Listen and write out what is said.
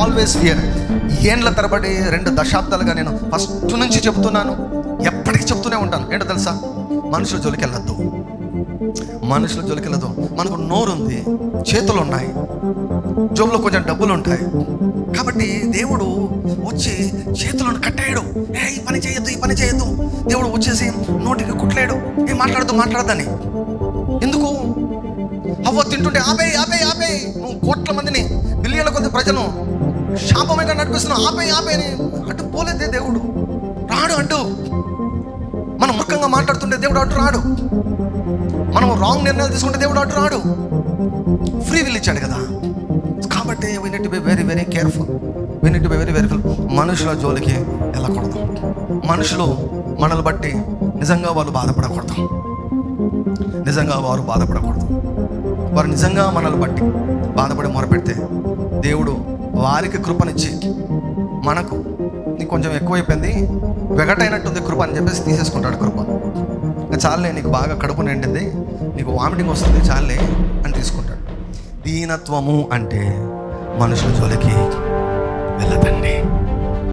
Always here ఏండ్ల తరబడి రెండు దశాబ్దాలుగా నేను ఫస్ట్ నుంచి చెప్తున్నాను ఎప్పటికీ చెప్తూనే ఉంటాను. ఏంటో తెలుసా? మనుషుల జోలికెళ్ళద్దు మనుషుల జోలికెళ్ళదు మనకు నోరు ఉంది చేతులు ఉన్నాయి జోబులో కొంచెం డబ్బులు ఉంటాయి కాబట్టి దేవుడు వచ్చి చేతులను కట్టేయడు. ఏ ఈ పని చేయొద్దు ఈ పని చేయొద్దు. దేవుడు వచ్చేసి నోటికి కుట్లేడు. ఏ మాట్లాడద్దు మాట్లాడదని ఎందుకు? అవ్వ తింటుంటే ఆపే ఆపే ఆపే నువ్వు కోట్ల మందిని బిలియన్ల కొద్ది ప్రజను శాపమేగా నడిపిస్తున్నావు ఆపే ఆపే అని అటు పోలేదే దేవుడు. రాడు అంటూ మనం ముఖంగా మాట్లాడుతుంటే దేవుడు అటు రాడు. మనం రాంగ్ నిర్ణయాలు తీసుకుంటే దేవుడు అటు రాడు. ఫ్రీ విల్ ఇచ్చాడు కదా. కాబట్టి we need be very very careful we need be very very మనుషుల జోలికి వెళ్ళకూడదు. మనుషులు మనల్ని బట్టి నిజంగా వాళ్ళు బాధపడకూడదు. నిజంగా వారు బాధపడకూడదు. వారు నిజంగా మనల్ని బట్టి బాధపడి మొరపెడితే దేవుడు వారికి కృపనిచ్చి మనకు నీకు కొంచెం ఎక్కువైపోయింది. వెగటైనట్టుంది కృప అని చెప్పేసి తీసేసుకుంటాడు కృప. చాలే నీకు బాగా కడుపు నిండింది నీకు వామిటింగ్ వస్తుంది చాలే అని తీసుకుంటాడు. దీనత్వము అంటే మనుషుల జోలికి